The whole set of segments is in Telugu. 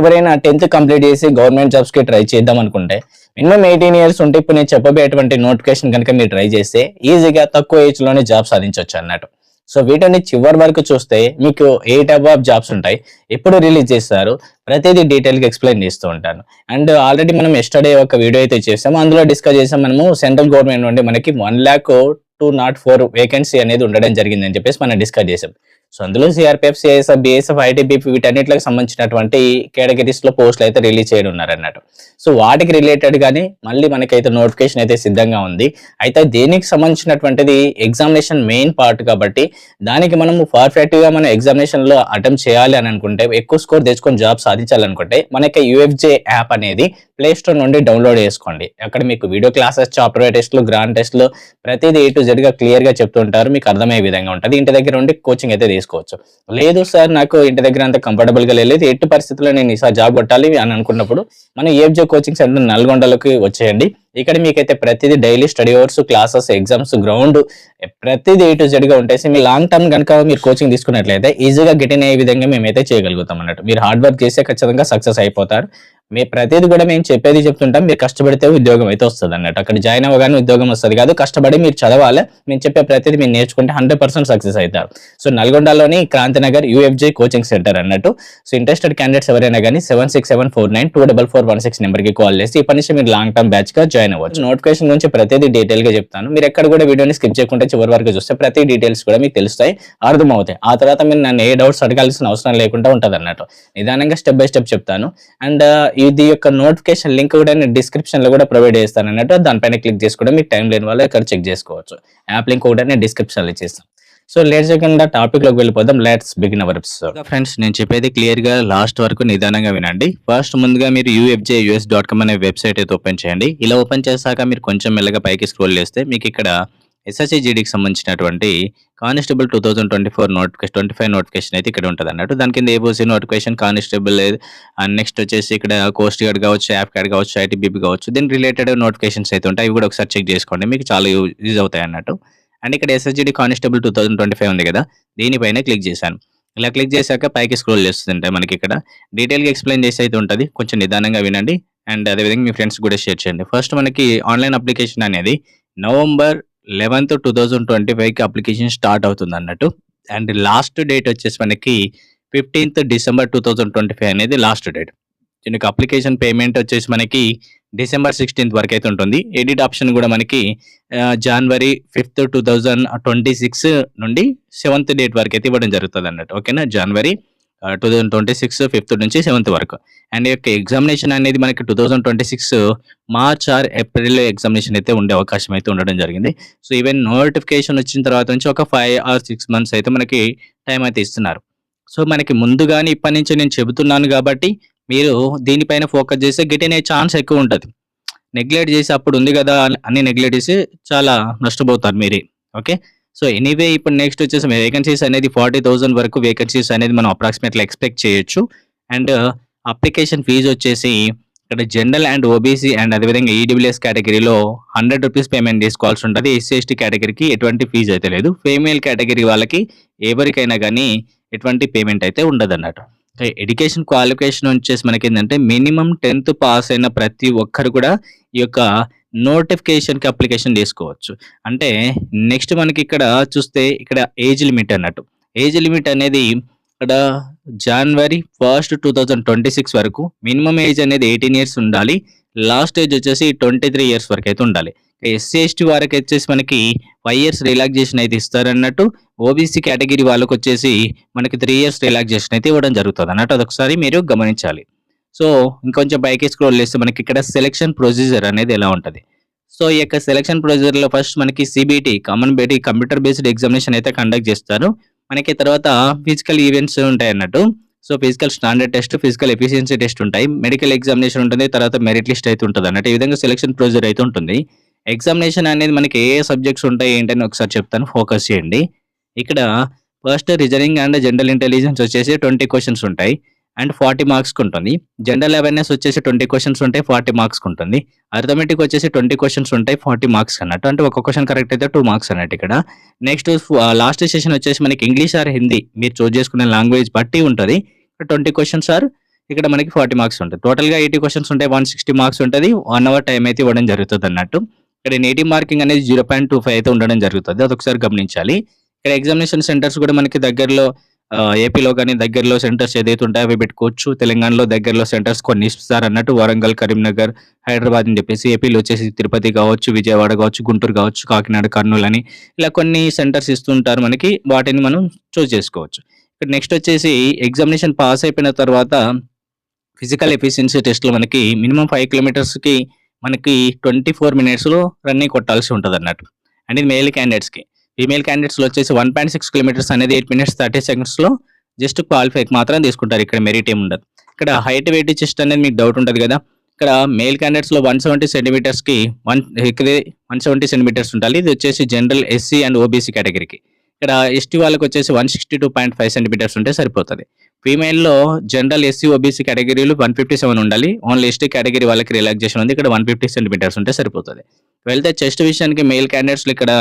ఎవరైనా టెన్త్ కంప్లీట్ చేసి గవర్నమెంట్ జాబ్స్కి ట్రై చేద్దాం అనుకుంటే మినిమం ఎయిటీన్ ఇయర్స్ ఉంటే ఇప్పుడు నేను చెప్పబోయేటువంటి నోటిఫికేషన్ కనుక మీరు ట్రై చేస్తే ఈజీగా తక్కువ ఏజ్లోనే జాబ్ సాధించవచ్చు అన్నట్టు. సో వీటిని చివరి వరకు చూస్తే మీకు ఏ టైప్ ఆఫ్ జాబ్స్ ఉంటాయి. ఎప్పుడు రిలీజ్ చేస్తారు? ప్రతిదీ డీటెయిల్గా ఎక్స్ప్లెయిన్ చేస్తూ ఉంటాను. అండ్ ఆల్రెడీ మనం ఎస్టర్డే ఒక వీడియో అయితే చేసాము అందులో డిస్కస్ చేసాం మనము సెంట్రల్ గవర్నమెంట్ నుండి మనకి one lakh two nought four vacancy అనేది ఉండడం జరిగిందని చెప్పేసి మనం డిస్కస్ చేసాం. సో అందులో సిఆర్పిఎఫ్ సిఐఎస్ఎఫ్ బిఎస్ఎఫ్ ఐటీబీఎఫ్ వీటన్నిటికి సంబంధించినటువంటి కేటగిరీస్లో పోస్టులు అయితే రిలీజ్ చేయడం ఉన్నారన్నట్టు. సో వాటికి రిలేటెడ్ గానీ మళ్ళీ మనకైతే నోటిఫికేషన్ అయితే సిద్ధంగా ఉంది. అయితే దీనికి సంబంధించినటువంటిది ఎగ్జామినేషన్ మెయిన్ పార్ట్ కాబట్టి దానికి మనం పర్ఫెక్ట్గా మనం ఎగ్జామినేషన్లో అటెంప్ట్ చేయాలి అని అనుకుంటే ఎక్కువ స్కోర్ తెచ్చుకొని జాబ్ సాధించాలనుకుంటే మనకి యూఎఫ్జే యాప్ అనేది ప్లే స్టోర్ నుండి డౌన్లోడ్ చేసుకోండి. అక్కడ మీకు వీడియో క్లాసెస్ చాప్టర్ టెస్ట్లు గ్రాండ్ టెస్ట్లు ప్రతిదీ ఏ టు జెడ్ క్లియర్గా చెప్తుంటారు మీకు అర్థమయ్యే విధంగా ఉంటుంది. ఇంటి దగ్గర ఉండి కోచింగ్ అయితే తీసుకోవచ్చు. లేదు సార్ నాకు ఇంటి దగ్గర అంత కంఫర్టబుల్గా లేదు. ఎట్టి పరిస్థితుల్లో నేను ఈసారి జాబ్ కొట్టాలి అని అనుకున్నప్పుడు మన ఏబ్జో కోచింగ్ సెంటర్ నల్గొండలోకి వచ్చేయండి. ఇక్కడ మీకైతే ప్రతిదీ daily study hours classes exams ground ప్రతిదీ ఏ టు జెడ్గా ఉంటాయి. మీ లాంగ్ టర్మ్ కనుక మీరు కోచింగ్ తీసుకున్నట్లయితే ఈజీగా గెటిన్ అయ్యే విధంగా మేమైతే చేయగలుగుతాం అన్నట్టు. మీరు హార్డ్ వర్క్ చేస్తే ఖచ్చితంగా సక్సెస్ అయిపోతారు. మీ ప్రతిదీ కూడా మేము చెప్పేది చెప్తుంటాం. మీరు కష్టపడితే ఉద్యోగం అయితే వస్తుంది అన్నట్టు. అక్కడ జాయిన్ అవ్వగానే ఉద్యోగం వస్తుంది కాదు. కష్టపడి మీరు చదవాలి. మేము చెప్పే ప్రతిదీ మీరు నేర్చుకుంటే హండ్రెడ్ పర్సెంట్ సక్సెస్ అవుతారు. సో నల్గొండలోని క్రాంతినగర్ యూఎఫ్జే కోచింగ్ సెంటర్ అన్నట్టు. సో ఇంట్రెస్టెడ్ క్యాండిడేట్స్ ఎవరైనా కానీ seven six seven four nine two double four one six నెంబర్కి కాల్ చేసి ఇప్పటి నుంచి మీరు లాంగ్ టర్మ్ బ్యాచ్గా జాయిన్ జాయిన్ అవ్వచ్చు. నోటిఫికేషన్ గురించి ప్రతిదీ డీటెయిల్గా చెప్తాను. మీరు ఎక్కడ కూడా వీడియోని స్కిప్ చేయకుండా చివరి వరకు చూస్తే ప్రతి డీటెయిల్స్ కూడా మీకు తెలుస్తాయి అర్థమవుతాయి. ఆ తర్వాత మీరు నన్ను ఏ డౌట్స్ అడగాల్సిన అవసరం లేకుండా ఉంటుంది అన్నట్టు. నిదానంగా స్టెప్ బై స్టెప్ చెప్తాను. అండ్ ఇది యొక్క నోటిఫికేషన్ లింక్ కూడా నేను డిస్క్రిప్షన్లో కూడా ప్రొవైడ్ చేస్తాను అన్నట్టు. దానిపైన క్లిక్ చేసుకోవడం మీకు టైం లేని వాళ్ళు ఇక్కడ చెక్ చేసుకోవచ్చు. యాప్ లింక్ కూడా నేను డిస్క్రిప్షన్లో చేస్తాను సో లేట్ చేయకుండా టాపిక్లోకి వెళ్ళిపోదాం. Let's begin our episode friends నేను చెప్పేది క్లియర్గా లాస్ట్ వరకు నిదానంగా వినండి. ఫస్ట్ ముందుగా మీరు యూఎఫ్జే యూఎస్ డాట్ కామ్ అనే వెబ్సైట్ అయితే ఓపెన్ చేయండి. ఇలా ఓపెన్ చేశాక మీరు కొంచెం మెల్లగా పైకి స్క్రోల్ చేస్తే మీకు ఇక్కడ ఎస్ఎస్సి జీడీకి సంబంధించినటువంటి constable two thousand twenty four notification twenty five notification అయితే ఇక్కడ ఉంటుంది అన్నట్టు. దాని కింద ఏబోసీ నోటిఫికేషన్ కానిస్టేబుల్ అండ్ నెక్స్ట్ వచ్చేసి ఇక్కడ కోస్ట్ గార్డ్ కావచ్చు యాప్ గార్డ్ కావచ్చు ఐటీబీపీ కావచ్చు దీనికి రిలేటెడ్ నోటిఫికేషన్స్ అయితే ఉంటాయి. అవి కూడా ఒకసారి చెక్ చేసుకోండి. మీకు చాలా యూజ్ అవుతాయి అన్నట్టు. అండ్ ఇక్కడ SSGD constable two thousand twenty five ఉంది కదా. దీనిపైన క్లిక్ చేశాను. ఇలా క్లిక్ చేశాక పైకి స్క్రోల్ చేస్తుంటే మనకి ఇక్కడ డీటెయిల్గా ఎక్స్ప్లెయిన్ చేసి అయితే ఉంటుంది. కొంచెం నిదానంగా వినండి. అండ్ అదేవిధంగా మీ ఫ్రెండ్స్ కూడా షేర్ చేయండి. ఫస్ట్ మనకి ఆన్లైన్ అప్లికేషన్ అనేది November eleventh two thousand twenty ఫైవ్కి అప్లికేషన్ స్టార్ట్ అవుతుంది అన్నట్టు. అండ్ లాస్ట్ డేట్ వచ్చేసి మనకి fifteenth December two thousand twenty five అనేది లాస్ట్ డేట్ దీనికి అప్లికేషన్ పేమెంట్ వచ్చేసి మనకి డిసెంబర్ సిక్స్టీన్త్ వరకు అయితే ఉంటుంది. ఎడిట్ ఆప్షన్ కూడా మనకి జనవరి fifth two thousand twenty six నుండి సెవెంత్ డేట్ వరకు అయితే ఇవ్వడం జరుగుతుంది అన్నట్టు. ఓకేనా జనవరి two thousand twenty six fifth నుంచి సెవెంత్ వరకు. అండ్ యొక్క ఎగ్జామినేషన్ అనేది మనకి two thousand twenty six March or April examination అయితే ఉండే అవకాశం అయితే ఉండడం జరిగింది. సో ఈవెన్ నోటిఫికేషన్ వచ్చిన తర్వాత నుంచి ఒక ఫైవ్ ఆర్ సిక్స్ మంత్స్ అయితే మనకి టైం అయితే ఇస్తున్నారు. సో మనకి ముందుగానే ఇప్పటి నుంచి నేను చెబుతున్నాను కాబట్టి మీరు దీనిపైన ఫోకస్ చేస్తే గెట్ అనే ఛాన్స్ ఎక్కువ ఉంటుంది. నెగ్లెక్ట్ చేసి అప్పుడు ఉంది కదా అని- నెగ్లెక్ట్ చేసి చాలా నష్టపోతారు మీరే. ఓకే సో ఎనీవే ఇప్పుడు నెక్స్ట్ వచ్చేసి వేకెన్సీస్ అనేది ఫార్టీ థౌసండ్ వరకు వేకెన్సీస్ అనేది మనం అప్రాక్సిమేట్లీ ఎక్స్పెక్ట్ చేయొచ్చు. అండ్ అప్లికేషన్ ఫీజు వచ్చేసి ఇక్కడ జనరల్ అండ్ ఓబీసీ అండ్ అదేవిధంగా ఈడబ్ల్యూఎస్ కేటగిరీలో హండ్రెడ్ రూపీస్ పేమెంట్ చేసుకోవాల్సి ఉంటుంది. ఎస్సీ ఎస్టీ కేటగిరీకి ఎటువంటి ఫీజు అయితే లేదు. ఫీమేల్ కేటగిరీ వాళ్ళకి ఎవరికైనా కానీ ఎటువంటి పేమెంట్ అయితే ఉండదు అన్నట్టు ఎడ్యుకేషన్ క్వాలిఫికేషన్ వచ్చేసి మనకి ఏంటంటే మినిమం టెన్త్ పాస్ అయిన ప్రతి ఒక్కరు కూడా ఈ యొక్క నోటిఫికేషన్కి అప్లికేషన్ చేసుకోవచ్చు అంటే నెక్స్ట్ మనకి ఇక్కడ చూస్తే ఇక్కడ ఏజ్ లిమిట్ అన్నట్టు. ఏజ్ లిమిట్ అనేది ఇక్కడ జనవరి first two thousand twenty six వరకు మినిమం ఏజ్ అనేది ఎయిటీన్ ఇయర్స్ ఉండాలి. లాస్ట్ ఏజ్ వచ్చేసి ట్వంటీ త్రీ ఇయర్స్ వరకు అయితే ఉండాలి. ఎస్సీ ఎస్టీ వారికి వచ్చేసి మనకి ఫైవ్ ఇయర్స్ రిలాక్సేషన్ అయితే ఇస్తారన్నట్టు ఓబీసీ కేటగిరీ వాళ్ళకి వచ్చేసి మనకి త్రీ ఇయర్స్ రిలాక్సేషన్ అయితే ఇవ్వడం జరుగుతుంది అన్నట్టు అదొకసారి మీరు గమనించాలి. సో ఇంకొంచెం పైకి స్క్రోల్ చేస్తే మనకి ఇక్కడ సెలెక్షన్ ప్రొసీజర్ అనేది ఎలా ఉంటుంది? సో ఈ యొక్క సెలెక్షన్ ప్రొసీజర్లో ఫస్ట్ మనకి CBT common Beti computer based examination అయితే కండక్ట్ చేస్తారు. మనకి తర్వాత ఫిజికల్ ఈవెంట్స్ ఉంటాయి అన్నట్టు. So physical standard test physical efficiency test ఉంటాయి. మెడికల్ ఎగ్జామినేషన్ ఉంటుంది తర్వాత మెరిట్ లిస్ట్ అయితే ఉంటుంది అన్నట్టు. ఈ విధంగా సెలెక్షన్ ప్రొసీజర్ అయితే ఉంటుంది. ఎగ్జామినేషన్ అనేది మనకి ఏ సబ్జెక్ట్స్ ఉంటాయి ఏంటని ఒకసారి చెప్తాను. ఫోకస్ చేయండి. ఇక్కడ first reasoning and general intelligence వచ్చేసి ట్వంటీ క్వశ్చన్స్ ఉంటాయి. అండ్ ఫార్టీ మార్క్స్కి ఉంటుంది. జనరల్ అవేర్నెస్ వచ్చేసి ట్వంటీ క్వశ్చన్స్ ఉంటాయి ఫార్టీ మార్క్స్కి ఉంటుంది. అర్థమెటిక్ వచ్చేసి ట్వంటీ క్వశ్చన్స్ ఉంటాయి ఫార్టీ మార్క్స్ అన్నట్టు. అంటే ఒక క్వశ్చన్ కరెక్ట్ అయితే టూ మార్క్స్ అన్నట్టు ఇక్కడ. నెక్స్ట్ లాస్ట్ సెషన్ వచ్చేసి మనకి ఇంగ్లీష్ ఆర్ హిందీ మీరు చూస్ చేసుకునే లాంగ్వేజ్ బట్టి ఉంటుంది. ట్వంటీ క్వశ్చన్స్ ఆర్ ఇక్కడ మనకి ఫార్టీ మార్క్స్ ఉంటుంది టోటల్గా ఎయిటీ క్వశ్చన్స్ ఉంటాయి వన్ సిక్స్టీ మార్క్స్ ఉంటుంది. వన్ అవర్ టైం అయితే ఇవ్వడం జరుగుతుంది అన్నట్టు. ఇక్కడ నేటివ్ మార్కింగ్ అనేది జీరో పాయింట్ టూ ఫైవ్ అయితే ఉండడం జరుగుతుంది. అదొకసారి గమనించాలి. ఇక్కడ ఎగ్జామినేషన్ సెంటర్స్ కూడా మనకి దగ్గరలో ఏపీలో కానీ దగ్గరలో సెంటర్స్ ఏదైతే ఉంటాయో అవి పెట్టుకోవచ్చు. తెలంగాణలో దగ్గరలో సెంటర్స్ కొన్ని ఇస్తారు అన్నట్టు వరంగల్ కరీంనగర్ హైదరాబాద్ అని చెప్పేసి ఏపీలో వచ్చేసి తిరుపతి కావచ్చు విజయవాడ కావచ్చు గుంటూరు కావచ్చు కాకినాడ కర్నూలు అని ఇలా కొన్ని సెంటర్స్ ఇస్తుంటారు మనకి. వాటిని మనం చూస్ చేసుకోవచ్చు. ఇక్కడ నెక్స్ట్ వచ్చేసి ఎగ్జామినేషన్ పాస్ అయిపోయిన తర్వాత ఫిజికల్ ఎఫిషియన్సీ టెస్ట్లు మనకి మినిమం ఫైవ్ కిలోమీటర్స్కి మనకి ట్వంటీ ఫోర్ మినిట్స్లో రన్నింగ్ కొట్టాల్సి ఉంటుంది అన్నట్టు అండ్ ఇది మేల్ క్యాండిడేట్స్కి ఫీమేల్ క్యాండిడేట్స్లో వచ్చేసి వన్ పాయింట్ సిక్స్ కిలోమీటర్స్ అనేది ఎయిట్ మినిట్స్ థర్టీ సెకండ్స్లో జస్ట్ క్వాలిఫైకి మాత్రం తీసుకుంటారు. ఇక్కడ మెరిట్ ఏమి ఉండదు. ఇక్కడ హైట్ వెయిట్ చెస్ట్ అనేది మీకు డౌట్ ఉంటుంది కదా. ఇక్కడ మేల్ క్యాండిడేట్స్లో వన్ సెవెంటీ సెంటీమీటర్స్కి వన్ ఇక్కడ వన్ సెవెంటీ సెంటీమీటర్స్ ఉండాలి. ఇది వచ్చేసి జనరల్ ఎస్సీ అండ్ ఓబీసీ కేటగిరీకి ఇక్కడ ఎస్టీ వాళ్ళకి వచ్చేసి one sixty two point five centimetres ఉంటే సరిపోతుంది. ఫీమేల్లో జనరల్ ఎస్సీ ఓబీసీ కేటగిరీలు వన్ ఫిఫ్టీ సెవెన్ ఉండాలి. ఓన్లీ ఎస్టీ కేటగిరీ వాళ్ళకి రిలాక్సేషన్ ఉంది. ఇక్కడ వన్ ఫిఫ్టీ సెంటీమీటర్స్ ఉంటే సరిపోతుంది. వెళ్తే చెస్ట్ విషయానికి మెయిల్ క్యాండిడేట్స్ ఇక్కడ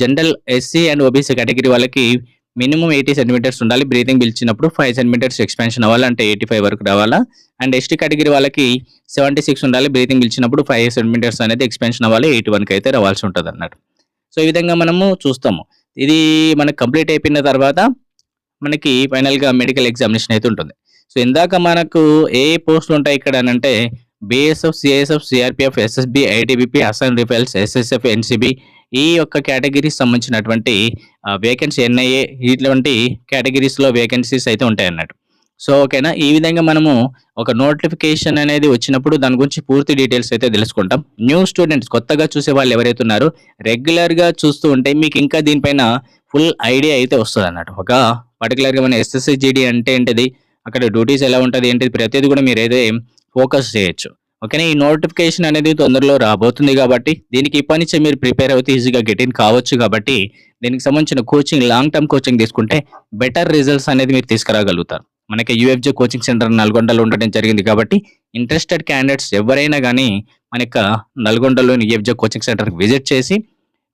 general SC and OBC category వాళ్ళకి మినిమం ఎయిటీ సెంటీమీటర్స్ ఉండాలి. బ్రీతింగ్ పిలిచినప్పుడు ఫైవ్ సెంటీమీటర్స్ ఎక్స్పెన్షన్ అవ్వాలి. అంటే ఎయిటీ ఫైవ్ వరకు రావాలా. అండ్ ఎస్టీ కేటగిరీ వాళ్ళకి సెవెంటీ సిక్స్ ఉండాలి. బ్రీతింగ్ పిలిచినప్పుడు ఫైవ్ సెంటీమీటర్స్ అనేది ఎక్స్పెన్షన్ అవ్వాలి. ఎయిటీ వన్కి అయితే రావాల్సి ఉంటుంది అన్నట్టు సో ఈ విధంగా మనము చూస్తాము. ఇది మనకు కంప్లీట్ అయిపోయిన తర్వాత మనకి ఫైనల్గా మెడికల్ ఎగ్జామినేషన్ అయితే ఉంటుంది. సో ఇందాక మనకు ఏ పోస్టులు ఉంటాయి ఇక్కడ అని అంటే BSF CSF CRPF SSB ITBP Assam rifles SSF NCB ఈ యొక్క కేటగిరీస్ సంబంధించినటువంటి వేకెన్సీ ఎన్ఐఏ ఇటువంటి కేటగిరీస్లో వేకెన్సీస్ అయితే ఉంటాయి అన్నట్టు సో ఓకేనా? ఈ విధంగా మనము ఒక నోటిఫికేషన్ అనేది వచ్చినప్పుడు దాని గురించి పూర్తి డీటెయిల్స్ అయితే తెలుసుకుంటాం. న్యూ స్టూడెంట్స్ కొత్తగా చూసే వాళ్ళు ఎవరైతే ఉన్నారో రెగ్యులర్గా చూస్తూ ఉంటే మీకు ఇంకా దీనిపైన ఫుల్ ఐడియా అయితే వస్తుంది అన్నట్టు ఒక పర్టికులర్గా మన ఎస్ఎస్సిజిడి అంటే ఏంటిది? అక్కడ డ్యూటీస్ ఎలా ఉంటుంది? ఏంటిది? ప్రతిదీ కూడా మీరు అయితే ఫోకస్ చేయొచ్చు. ఓకేనా? ఈ నోటిఫికేషన్ అనేది తొందరలో రాబోతుంది కాబట్టి దీనికి ఇప్పటి మీరు ప్రిపేర్ అవుతే ఈజీగా గెట్ ఇన్ కావచ్చు కాబట్టి దీనికి సంబంధించిన కోచింగ్ లాంగ్ టర్మ్ కోచింగ్ తీసుకుంటే బెటర్ రిజల్ట్స్ అనేది మీరు తీసుకురాగలుగుతారు. మనకి యూఎఫ్జే కోచింగ్ సెంటర్ నల్గొండలో ఉండడం జరిగింది కాబట్టి ఇంట్రెస్టెడ్ క్యాండిడేట్స్ ఎవరైనా కానీ మన యొక్క నల్గొండలోని యూఎఫ్జే కోచింగ్ సెంటర్కి విజిట్ చేసి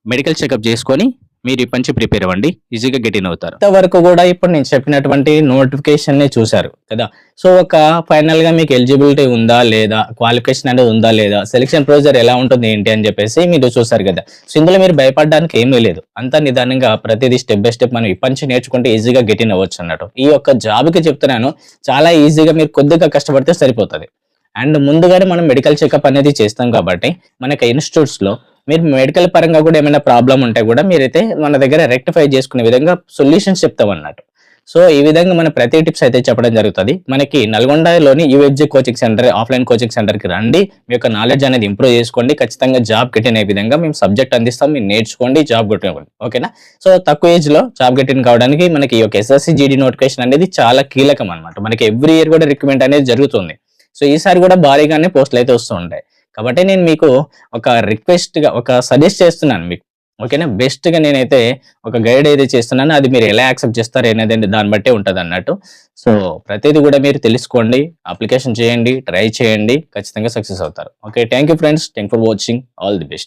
మెడికల్ చెకప్ చేసుకొని మీరు ఇప్పటి నుంచి ప్రిపేర్ అవ్వండి. ఈజీగా గెట్ ఇన్ అవుతారు. ఇంతవరకు కూడా ఇప్పుడు నేను చెప్పినటువంటి నోటిఫికేషన్ని చూశారు కదా? సో ఒక ఫైనల్గా మీకు ఎలిజిబిలిటీ ఉందా లేదా? క్వాలిఫికేషన్ అనేది ఉందా లేదా? సెలక్షన్ ప్రొసీజర్ ఎలా ఉంటుంది ఏంటి అని చెప్పేసి మీరు చూసారు కదా? సో ఇందులో మీరు భయపడడానికి ఏమీ లేదు. అంత నిదానంగా ప్రతిదీ స్టెప్ బై స్టెప్ మనం ఈ పంచి నేర్చుకుంటే ఈజీగా గెట్ ఇన్ అవ్వచ్చు అన్నట్టు. ఈ యొక్క జాబ్కి చెప్తున్నాను చాలా ఈజీగా మీరు కొద్దిగా కష్టపడితే సరిపోతుంది. అండ్ ముందుగానే మనం మెడికల్ చెకప్ అనేది చేస్తాం కాబట్టి మనకి ఇన్స్టిట్యూట్స్లో మీరు మెడికల్ పరంగా కూడా ఏమైనా ప్రాబ్లం ఉంటే కూడా మీరైతే మన దగ్గర రెక్టిఫై చేసుకునే విధంగా సొల్యూషన్స్ చెప్తాం అన్నట్టు సో ఈ విధంగా మన ప్రతి టిప్స్ అయితే చెప్పడం జరుగుతుంది. మనకి నల్గొండలోని UFG coaching centre offline coaching సెంటర్కి రండి. మీ యొక్క నాలెడ్జ్ అనేది ఇంప్రూవ్ చేసుకోండి. ఖచ్చితంగా జాబ్ గెటిన్ అయ్యే విధంగా మేము సబ్జెక్ట్ అందిస్తాం. మీరు నేర్చుకోండి జాబ్ కొట్టుకోండి ఓకేనా సో తక్కువ ఏజ్లో జాబ్ గెటిన్ కావడానికి మనకి ఈ యొక్క ఎస్ఎస్సి జీడీ నోటిఫికేషన్ అనేది చాలా కీలకం అన్నమాట మనకి ఎవ్రీ ఇయర్ కూడా రిక్రూట్మెంట్ అనేది జరుగుతుంది. సో ఈసారి కూడా భారీగానే పోస్టులు అయితే వస్తూ ఉంటాయి. కాబట్టి నేను మీకు ఒక రిక్వెస్ట్గా ఒక సజెస్ట్ చేస్తున్నాను మీకు. ఓకేనా బెస్ట్గా నేనైతే ఒక గైడ్ అయితే చేస్తున్నాను. అది మీరు ఎలా యాక్సెప్ట్ చేస్తారు అనేది దాన్ని బట్టే ఉంటుంది అన్నట్టు. సో ప్రతిదీ కూడా మీరు తెలుసుకోండి అప్లికేషన్ చేయండి ట్రై చేయండి ఖచ్చితంగా సక్సెస్ అవుతారు. Okay thank you friends thank for watching all the best